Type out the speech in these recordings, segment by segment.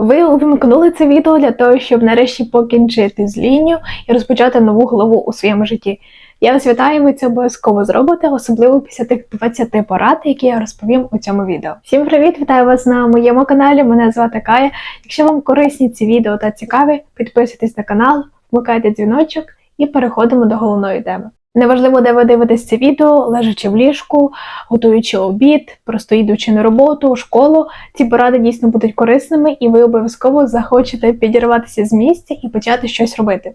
Ви увімкнули це відео для того, щоб нарешті покінчити з лінію і розпочати нову главу у своєму житті. Я вас вітаю, ви це обов'язково зробите, особливо після тих 20 порад, які я розповім у цьому відео. Всім привіт! Вітаю вас на моєму каналі. Мене звати Кая. Якщо вам корисні ці відео та цікаві, підписуйтесь на канал, вмикайте дзвіночок і переходимо до головної теми. Неважливо, де ви дивитесь це відео, лежачи в ліжку, готуючи обід, просто йдучи на роботу, школу. Ці поради дійсно будуть корисними, і ви обов'язково захочете підірватися з місця і почати щось робити.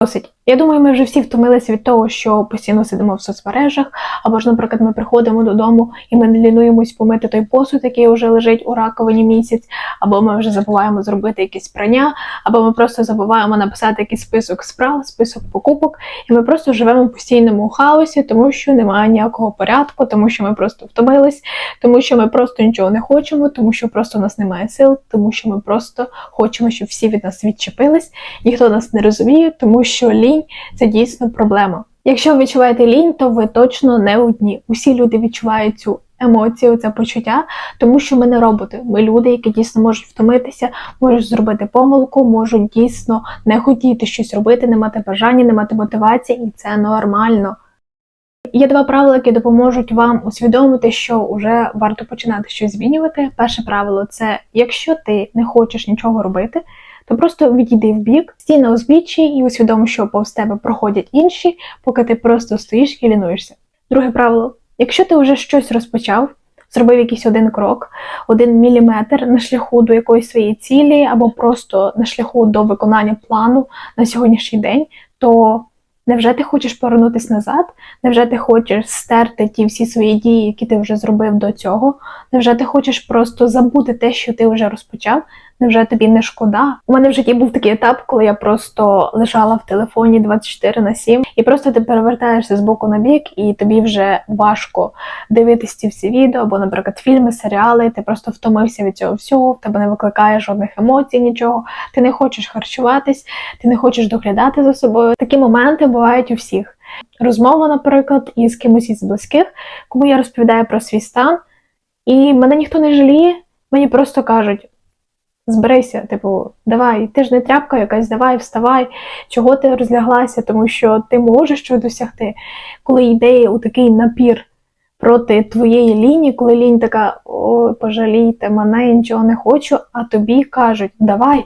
Досить. Я думаю, ми вже всі втомилися від того, що постійно сидимо в соцмережах, або ж, наприклад, ми приходимо додому і ми не лінуємось помити той посуд, який вже лежить у раковині місяць, або ми вже забуваємо зробити якісь прання, або ми просто забуваємо написати якийсь список справ, список покупок, і ми просто живемо в постійному хаосі, тому що немає ніякого порядку, тому що ми просто втомились, тому що ми просто нічого не хочемо, тому що просто у нас немає сил, тому що ми просто хочемо, щоб всі від нас відчепились, ніхто нас не розуміє, тому що лінь це дійсно проблема. Якщо ви відчуваєте лінь, то ви точно не одні. Усі люди відчувають цю емоцію, це почуття, тому що ми не роботи. Ми люди, які дійсно можуть втомитися, можуть зробити помилку, можуть дійсно не хотіти щось робити, не мати бажання, не мати мотивації, і це нормально. Є два правила, які допоможуть вам усвідомити, що вже варто починати щось змінювати. Перше правило це якщо ти не хочеш нічого робити, то просто відійди в бік, стій на узбіччі і усвідом, що повз тебе проходять інші, поки ти просто стоїш і лінуєшся. Друге правило: якщо ти вже щось розпочав, зробив якийсь один крок, один міліметр на шляху до якоїсь своєї цілі, або просто на шляху до виконання плану на сьогоднішній день, то Невже ти хочеш повернутися назад? Невже ти хочеш стерти ті всі свої дії, які ти вже зробив до цього? Невже ти хочеш просто забути те, що ти вже розпочав? Невже тобі не шкода? У мене в житті був такий етап, коли я просто лежала в телефоні 24 на 7, і просто ти перевертаєшся з боку на бік, і тобі вже важко дивитись ці всі відео, або, наприклад, фільми, серіали. Ти просто втомився від цього всього, в тебе не викликає жодних емоцій, нічого. Ти не хочеш харчуватись, ти не хочеш доглядати за собою. Такі моменти бувають у всіх. Розмова, наприклад, із кимось із близьких, кому я розповідаю про свій стан, і мене ніхто не жаліє, мені просто кажуть зберися, типу, давай, ти ж не тряпка якась, давай, вставай, чого ти розляглася, тому що ти можеш щось досягти. Коли йде у такий напір проти твоєї лінії, коли лінь така, ой, пожалійте, мене я нічого не хочу, а тобі кажуть, давай,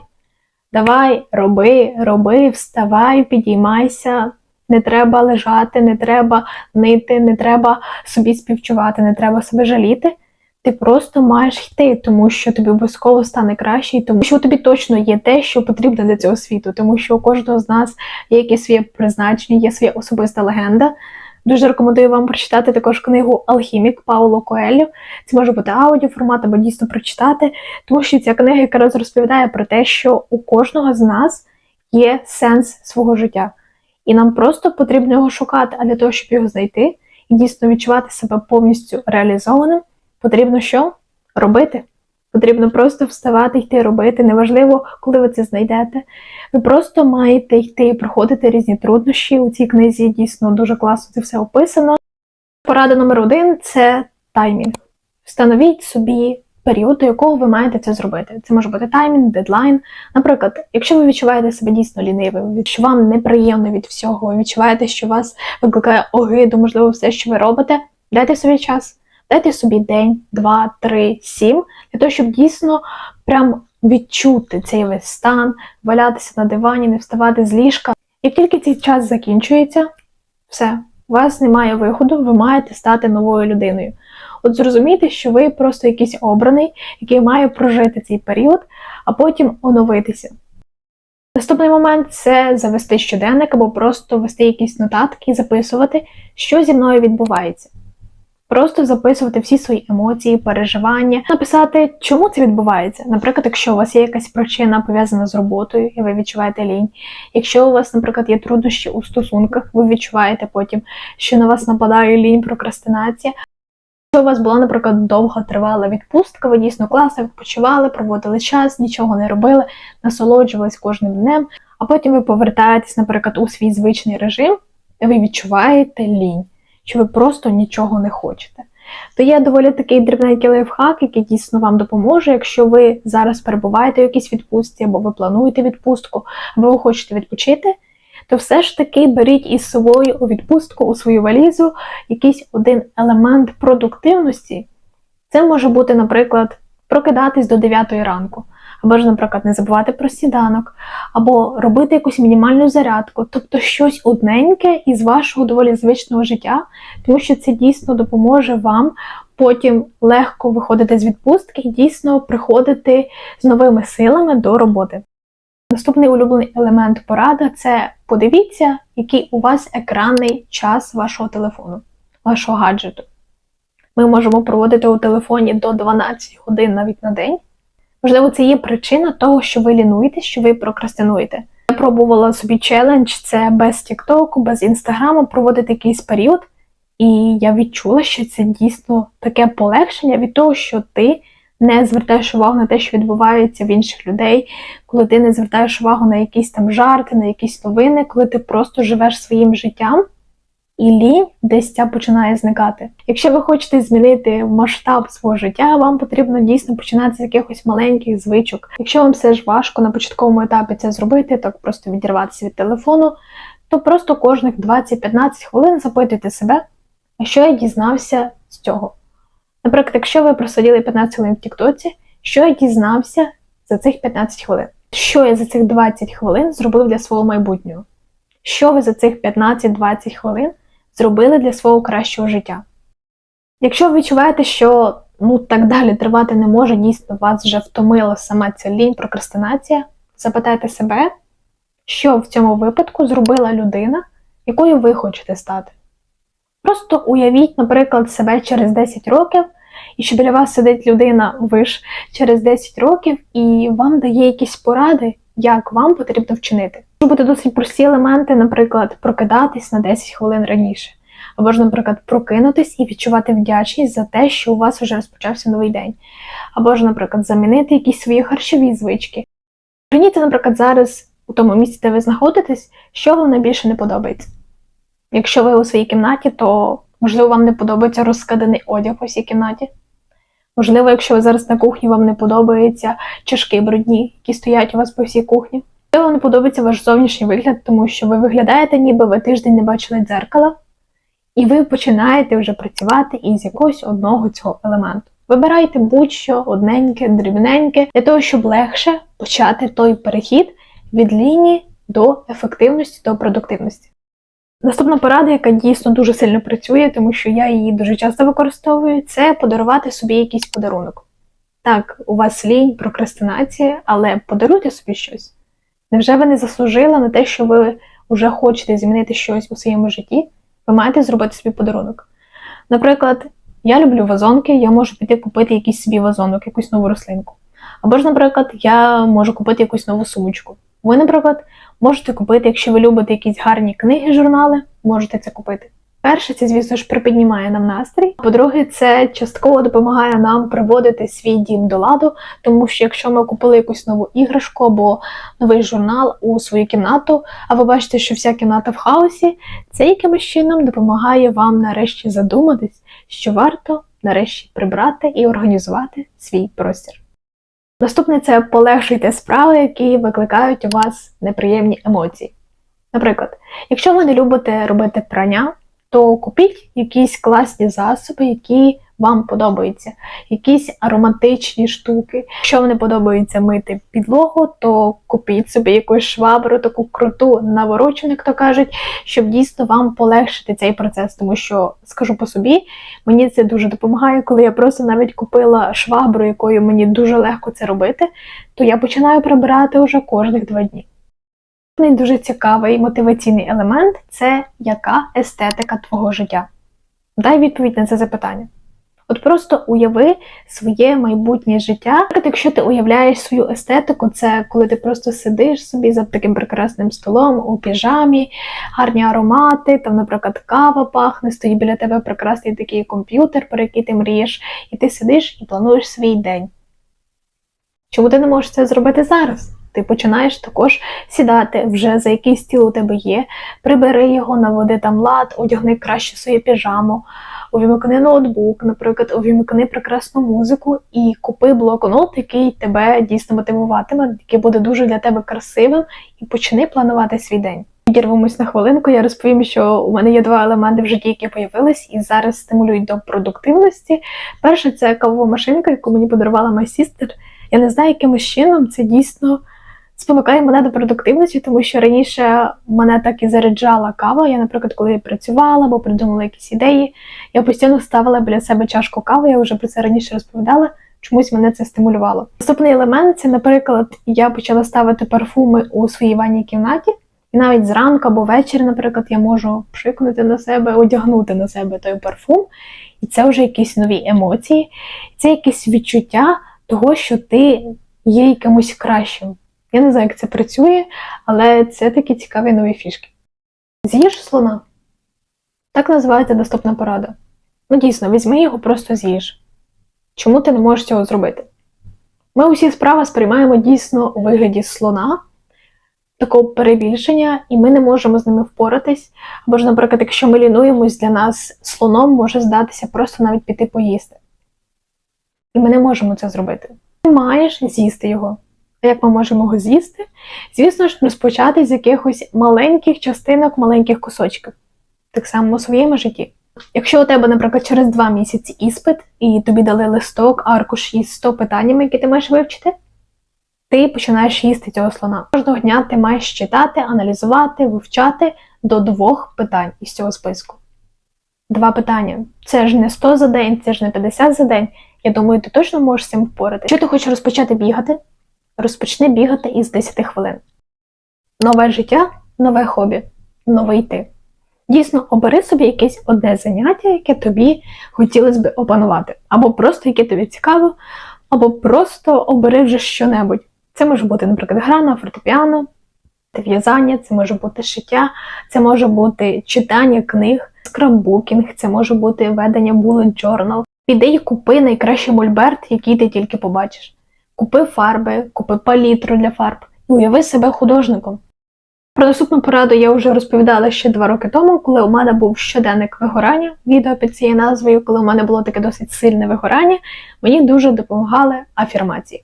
давай, роби, роби, вставай, підіймайся. Не треба лежати, не треба нити, не треба собі співчувати, не треба себе жаліти. Ти просто маєш йти, тому що тобі обов'язково стане краще, і тому що тобі точно є те, що потрібно для цього світу, тому що у кожного з нас є якесь своє призначення, є своя особиста легенда. Дуже рекомендую вам прочитати також книгу Алхімік Пауло Коелю. Це може бути аудіоформат або дійсно прочитати, тому що ця книга якраз розповідає про те, що у кожного з нас є сенс свого життя, і нам просто потрібно його шукати, а для того, щоб його знайти і дійсно відчувати себе повністю реалізованим. Потрібно що? Робити. Потрібно просто вставати, йти робити. Неважливо, коли ви це знайдете. Ви просто маєте йти і проходити різні труднощі. У цій книзі дійсно дуже класно це все описано. Порада номер один це таймінг. Встановіть собі період, до якого ви маєте це зробити. Це може бути таймінг, дедлайн. Наприклад, якщо ви відчуваєте себе дійсно лінивим, що вам неприємно від всього, ви відчуваєте, що вас викликає огиду, можливо, все, що ви робите, дайте собі час. Дайте собі день, два, три, сім, для того, щоб дійсно прям відчути цей весь стан, валятися на дивані, не вставати з ліжка. Як тільки цей час закінчується, все, у вас немає виходу, ви маєте стати новою людиною. От зрозумійте, що ви просто якийсь обраний, який має прожити цей період, а потім оновитися. Наступний момент це завести щоденник або просто вести якісь нотатки і записувати, що зі мною відбувається. Просто записувати всі свої емоції, переживання, написати, чому це відбувається. Наприклад, якщо у вас є якась причина пов'язана з роботою, і ви відчуваєте лінь. Якщо у вас, наприклад, є труднощі у стосунках, ви відчуваєте потім, що на вас нападає лінь, прокрастинація. Якщо у вас була, наприклад, довга тривала відпустка, ви дійсно класно відпочивали, проводили час, нічого не робили, насолоджувались кожним днем, а потім ви повертаєтесь, наприклад, у свій звичний режим, і ви відчуваєте лінь що ви просто нічого не хочете. то є доволі такий дрібненький лайфхак, який дійсно вам допоможе, якщо ви зараз перебуваєте в якійсь відпустці, або ви плануєте відпустку, або ви хочете відпочити, то все ж таки беріть із собою у відпустку, у свою валізу якийсь один елемент продуктивності. Це може бути, наприклад, прокидатись до 9 ранку, або ж, наприклад, не забувати про сніданок, або робити якусь мінімальну зарядку, тобто щось одненьке із вашого доволі звичного життя, тому що це дійсно допоможе вам потім легко виходити з відпустки і дійсно приходити з новими силами до роботи. Наступний улюблений елемент порада це подивіться, який у вас екранний час вашого телефону, вашого гаджету. Ми можемо проводити у телефоні до 12 годин навіть на день. Можливо, це є причина того, що ви лінуєтесь, що ви прокрастинуєте. Я пробувала собі челендж, це без Тіктоку, без Інстаграму проводити якийсь період, і я відчула, що це дійсно таке полегшення від того, що ти не звертаєш увагу на те, що відбувається в інших людей, коли ти не звертаєш увагу на якісь там жарти, на якісь новини, коли ти просто живеш своїм життям. І лінь десь ця починає зникати. Якщо ви хочете змінити масштаб свого життя, вам потрібно дійсно починати з якихось маленьких звичок. Якщо вам все ж важко на початковому етапі це зробити, так просто відірватися від телефону, то просто кожних 20-15 хвилин запитуйте себе, що я дізнався з цього. Наприклад, якщо ви просиділи 15 хвилин в Тіктоці, що я дізнався за цих 15 хвилин? Що я за цих 20 хвилин зробив для свого майбутнього? Що ви за цих 15-20 хвилин зробили для свого кращого життя? Якщо ви відчуваєте, що ну так далі тривати не може, дійсно вас вже втомила сама ця лінь, прокрастинація, запитайте себе, що в цьому випадку зробила людина, якою ви хочете стати. Просто уявіть, наприклад, себе через 10 років, і що біля вас сидить людина, ви ж через 10 років, і вам дає якісь поради, як вам потрібно вчинити. Можуть бути досить прості елементи, наприклад, прокидатись на 10 хвилин раніше, або ж, наприклад, прокинутись і відчувати вдячність за те, що у вас вже розпочався новий день, або ж, наприклад, замінити якісь свої харчові звички. Прийняти, наприклад, зараз у тому місці, де ви знаходитесь, що вам найбільше не подобається. Якщо ви у своїй кімнаті, то можливо вам не подобається розкиданий одяг у всій кімнаті. Можливо, якщо ви зараз на кухні, вам не подобаються чашки брудні, які стоять у вас по всій кухні. Можливо, не подобається ваш зовнішній вигляд, тому що ви виглядаєте, ніби ви тиждень не бачили дзеркала, і ви починаєте вже працювати із якогось одного цього елементу. Вибирайте будь-що одненьке, дрібненьке, для того, щоб легше почати той перехід від лінії до ефективності, до продуктивності. Наступна порада, яка дійсно дуже сильно працює, тому що я її дуже часто використовую, це подарувати собі якийсь подарунок. Так, у вас лінь, прокрастинація, але подаруйте собі щось. Невже ви не заслужили на те, що ви вже хочете змінити щось у своєму житті? Ви маєте зробити собі подарунок. Наприклад, я люблю вазонки, я можу піти купити якийсь собі вазонок, якусь нову рослинку. Або ж, наприклад, я можу купити якусь нову сумочку. Ви, наприклад, можете купити, якщо ви любите якісь гарні книги, журнали, можете це купити. Перше, це, звісно ж, припіднімає нам настрій. По-друге, це частково допомагає нам приводити свій дім до ладу, тому що якщо ми купили якусь нову іграшку або новий журнал у свою кімнату, а ви бачите, що вся кімната в хаосі, це якимось чином допомагає вам нарешті задуматись, що варто нарешті прибрати і організувати свій простір. Наступне це полегшуйте справи, які викликають у вас неприємні емоції. Наприклад, якщо ви не любите робити прання, то купіть якісь класні засоби, які вам подобаються, якісь ароматичні штуки. Якщо вам не подобається мити підлогу, то купіть собі якусь швабру, таку круту наворочену, як то кажуть, щоб дійсно вам полегшити цей процес. Тому що, скажу по собі, мені це дуже допомагає, коли я просто навіть купила швабру, якою мені дуже легко це робити, то я починаю прибирати вже кожних два дні. Дуже цікавий мотиваційний елемент це яка естетика твого життя. Дай відповідь на це запитання. От просто уяви своє майбутнє життя. Наприклад, якщо ти уявляєш свою естетику, це коли ти просто сидиш собі за таким прекрасним столом у піжамі, гарні аромати, там, наприклад, кава пахне, стоїть біля тебе прекрасний такий комп'ютер, про який ти мрієш, і ти сидиш і плануєш свій день. Чому ти не можеш це зробити зараз? Ти починаєш також сідати вже за якийсь стіл у тебе є, прибери його, наводи там лад, одягни краще свою піжаму, увімкни ноутбук, наприклад, увімкни прекрасну музику і купи блокнот, який тебе дійсно мотивуватиме, який буде дуже для тебе красивим, і почни планувати свій день. Відірвемось на хвилинку. Я розповім, що у мене є два елементи в житті, які появились і зараз стимулюють до продуктивності. Перше, це кавова машинка, яку мені подарувала моя сістер. Я не знаю, якимось чином це дійсно спонукає мене до продуктивності, тому що раніше мене так і заряджала кава. Я, наприклад, коли працювала або придумала якісь ідеї, я постійно ставила біля себе чашку кави. Я вже про це раніше розповідала. Чомусь мене це стимулювало. Наступний елемент це, наприклад, я почала ставити парфуми у своїй ванній кімнаті. І навіть зранку або ввечері, наприклад, я можу пшикнути на себе, одягнути на себе той парфум, і це вже якісь нові емоції, це якесь відчуття того, що ти є якимось кращим. Я не знаю, як це працює, але це такі цікаві нові фішки. З'їж слона. Так називається наступна порада. Ну, дійсно, візьми його, просто з'їж. Чому ти не можеш цього зробити? Ми усі справи сприймаємо дійсно у вигляді слона такого перебільшення, і ми не можемо з ними впоратись. Або ж, наприклад, якщо ми лінуємось, для нас слоном може здатися просто навіть піти поїсти. І ми не можемо це зробити. Ти маєш з'їсти його. Як ми можемо його з'їсти? Звісно ж, розпочати з якихось маленьких частинок, маленьких кусочків. Так само у своєму житті. Якщо у тебе, наприклад, через два місяці іспит, і тобі дали листок, аркуш із 100 питаннями, які ти маєш вивчити, ти починаєш їсти цього слона. Кожного дня ти маєш читати, аналізувати, вивчати до двох питань із цього списку. Два питання. Це ж не 100 за день, це ж не 50 за день. Я думаю, ти точно можеш з цим впоратися. Якщо ти хочеш розпочати бігати, розпочни бігати із 10 хвилин. Нове життя, нове хобі, новий ти. Дійсно, обери собі якесь одне заняття, яке тобі хотілося б опанувати. Або просто яке тобі цікаво, або просто обери вже що-небудь. Це може бути, наприклад, гра на фортепіано, це в'язання, це може бути шиття, це може бути читання книг, скраббукінг, це може бути ведення bullet journal. Піди і купи найкращий мольберт, який ти тільки побачиш. Купи фарби, купи палітру для фарб і уяви себе художником. Про наступну пораду я вже розповідала ще два роки тому, коли у мене був щоденник вигорання, відео під цією назвою, коли у мене було таке досить сильне вигорання, мені дуже допомагали афірмації.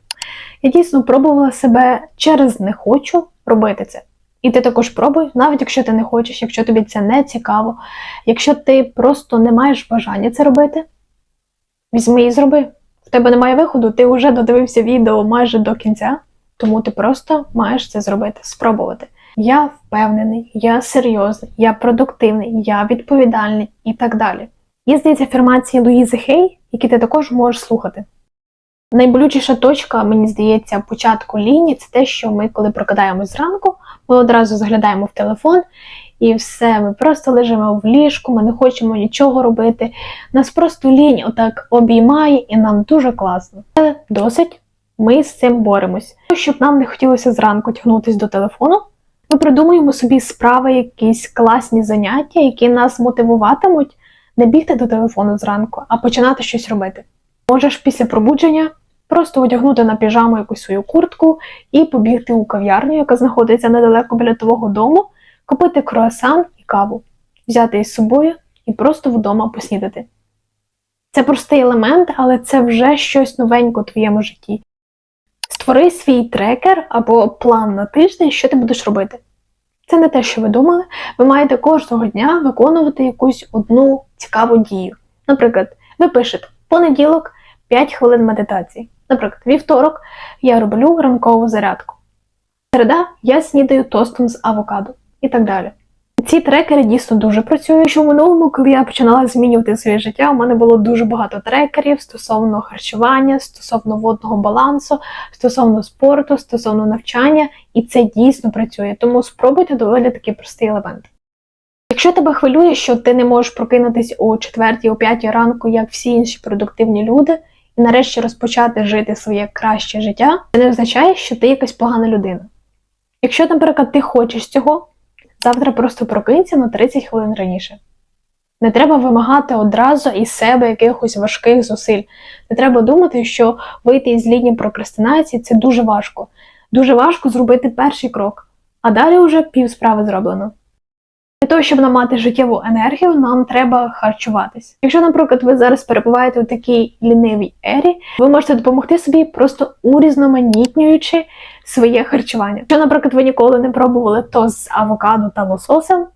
Я дійсно пробувала себе через не хочу робити це. І ти також пробуй, навіть якщо ти не хочеш, якщо тобі це не цікаво, якщо ти просто не маєш бажання це робити, візьми і зроби. В тебе немає виходу, ти вже додивився відео майже до кінця, тому ти просто маєш це зробити, спробувати. Я впевнений, я серйозний, я продуктивний, я відповідальний і так далі. Є, здається, афірмації Луїзи Хей, які ти також можеш слухати. Найболючіша точка, мені здається, початку лінії це те, що ми, коли прокидаємось зранку, ми одразу заглядаємо в телефон і все, ми просто лежимо в ліжку, ми не хочемо нічого робити. Нас просто лінь отак обіймає, і нам дуже класно. Це досить, ми з цим боремось. Щоб нам не хотілося зранку тягнутися до телефону, ми придумуємо собі справи, якісь класні заняття, які нас мотивуватимуть не бігти до телефону зранку, а починати щось робити. Можеш після пробудження просто одягнути на піжаму якусь свою куртку і побігти у кав'ярню, яка знаходиться недалеко біля твого дому, купити круасан і каву, взяти із собою і просто вдома поснідати. Це простий елемент, але це вже щось новеньке у твоєму житті. Створи свій трекер або план на тиждень, що ти будеш робити. Це не те, що ви думали. Ви маєте кожного дня виконувати якусь одну цікаву дію. Наприклад, ви пишете понеділок 5 хвилин медитації. Наприклад, вівторок я роблю ранкову зарядку. Середа я снідаю тостом з авокадо і так далі. Ці трекери дійсно дуже працюють. Що в минулому, коли я починала змінювати своє життя, у мене було дуже багато трекерів стосовно харчування, стосовно водного балансу, стосовно спорту, стосовно навчання, і це дійсно працює. Тому спробуйте доволі такий простий елемент. Якщо тебе хвилює, що ти не можеш прокинутись о 4 о 5 ранку, як всі інші продуктивні люди, і нарешті розпочати жити своє краще життя, це не означає, що ти якась погана людина. Якщо, наприклад, ти хочеш цього, завтра просто прокинься на 30 хвилин раніше. Не треба вимагати одразу із себе якихось важких зусиль. Не треба думати, що вийти із лінії прокрастинації це дуже важко. Дуже важко зробити перший крок, а далі вже пів справи зроблено. Для того, щоб нам мати життєву енергію, нам треба харчуватись. Якщо, наприклад, ви зараз перебуваєте у такій лінивій ері, ви можете допомогти собі просто урізноманітнюючи своє харчування. Якщо, наприклад, ви ніколи не пробували тост з авокадо та лососем,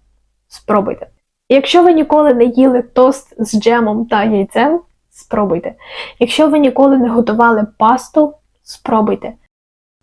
спробуйте. Якщо ви ніколи не їли тост з джемом та яйцем, спробуйте. Якщо ви ніколи не готували пасту, спробуйте.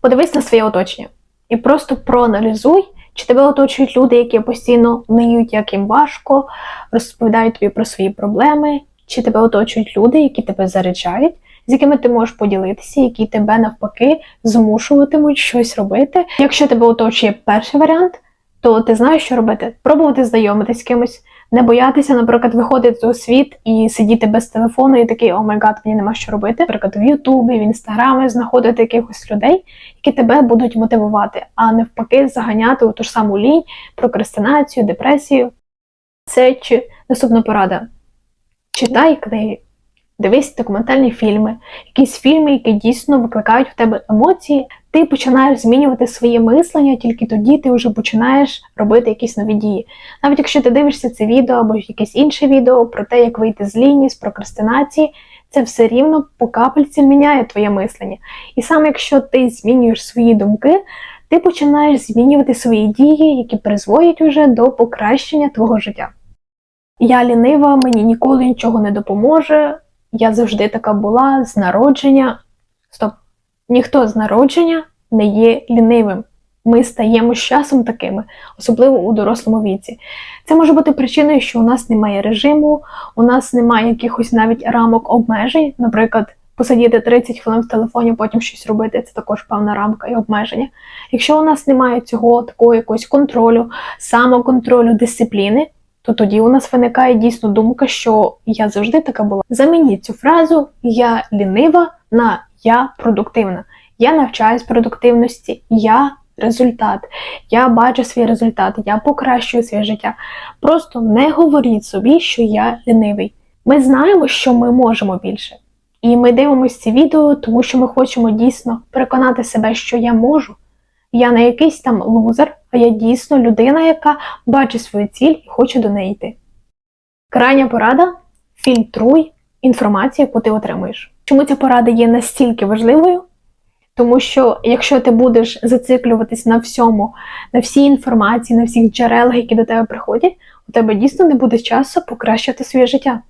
Подивись на своє оточення і просто проаналізуй, чи тебе оточують люди, які постійно ниють, як їм важко, розповідають тобі про свої проблеми, чи тебе оточують люди, які тебе заряджають, з якими ти можеш поділитися, які тебе навпаки змушуватимуть щось робити. Якщо тебе оточує перший варіант, то ти знаєш, що робити. Пробувати знайомитись з кимось, не боятися, наприклад, виходити у світ і сидіти без телефону, і такий о май гад, мені нема що робити. Наприклад, в Ютубі, в інстаграмі знаходити якихось людей, які тебе будуть мотивувати, а навпаки, заганяти у ту ж саму лінь, прокрастинацію, депресію. Це чи наступна порада. Читай книги, дивись документальні фільми, якісь фільми, які дійсно викликають в тебе емоції. Ти починаєш змінювати своє мислення, тільки тоді ти вже починаєш робити якісь нові дії. Навіть якщо ти дивишся це відео або якесь інше відео про те, як вийти з лінії, з прокрастинації, це все рівно по капельці міняє твоє мислення. І саме якщо ти змінюєш свої думки, ти починаєш змінювати свої дії, які призводять уже до покращення твого життя. Я лінива, мені ніколи нічого не допоможе. Я завжди така була з народження. Стоп, ніхто з народження не є лінивим. Ми стаємо з часом такими, особливо у дорослому віці. Це може бути причиною, що у нас немає режиму, у нас немає якихось навіть рамок обмежень. Наприклад, посидіти 30 хвилин в телефоні, потім щось робити це також певна рамка і обмеження. Якщо у нас немає цього такого якогось контролю, самоконтролю, дисципліни, то тоді у нас виникає дійсно думка, що я завжди така була. Замініть цю фразу Я лінива на я продуктивна. Я навчаюсь продуктивності, я результат. Я бачу свій результат, я покращую своє життя. Просто не говоріть собі, що я лінивий. Ми знаємо, що ми можемо більше. І ми дивимося ці відео, тому що ми хочемо дійсно переконати себе, що я можу. Я не якийсь там лузер, а я дійсно людина, яка бачить свою ціль і хоче до неї йти. Крайня порада фільтруй інформацію, яку ти отримуєш. Чому ця порада є настільки важливою? Тому що якщо ти будеш зациклюватись на всьому, на всій інформації, на всіх джерелах, які до тебе приходять, у тебе дійсно не буде часу покращити своє життя.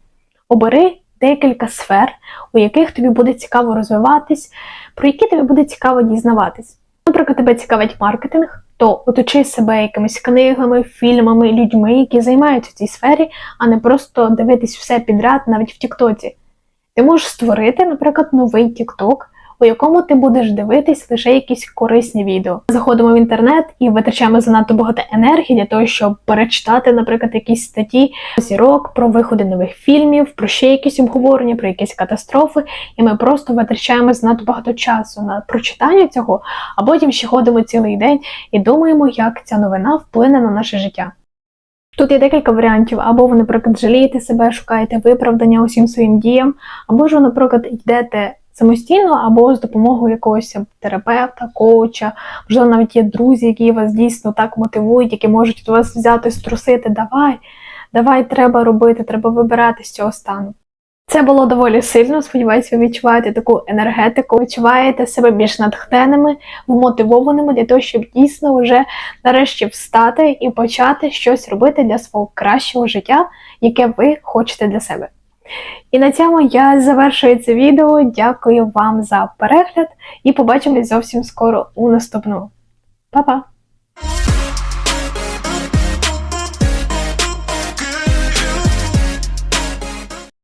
Обери декілька сфер, у яких тобі буде цікаво розвиватись, про які тобі буде цікаво дізнаватись. Наприклад, тебе цікавить маркетинг, то оточи себе якимись книгами, фільмами, людьми, які займаються в цій сфері, а не просто дивитись все підряд навіть в Тіктоці. Ти можеш створити, наприклад, новий Тікток, у якому ти будеш дивитись лише якісь корисні відео. Заходимо в інтернет і витрачаємо занадто багато енергії для того, щоб перечитати, наприклад, якісь статті зірок про виходи нових фільмів, про ще якісь обговорення, про якісь катастрофи, і ми просто витрачаємо занадто багато часу на прочитання цього, а потім ще ходимо цілий день і думаємо, як ця новина вплине на наше життя. Тут є декілька варіантів, або ви, наприклад, жалієте себе, шукаєте виправдання усім своїм діям, або ж ви, наприклад, йдете самостійно, або з допомогою якогось терапевта, коуча, можливо, навіть є друзі, які вас дійсно так мотивують, які можуть вас взяти, струсити. Давай, давай, треба робити, треба вибирати з цього стану. Це було доволі сильно. Сподіваюся, ви відчуваєте таку енергетику, відчуваєте себе більш натхненими, вмотивованими для того, щоб дійсно вже нарешті встати і почати щось робити для свого кращого життя, яке ви хочете для себе. І на цьому я завершую це відео. Дякую вам за перегляд і побачимось зовсім скоро у наступному. Па-па!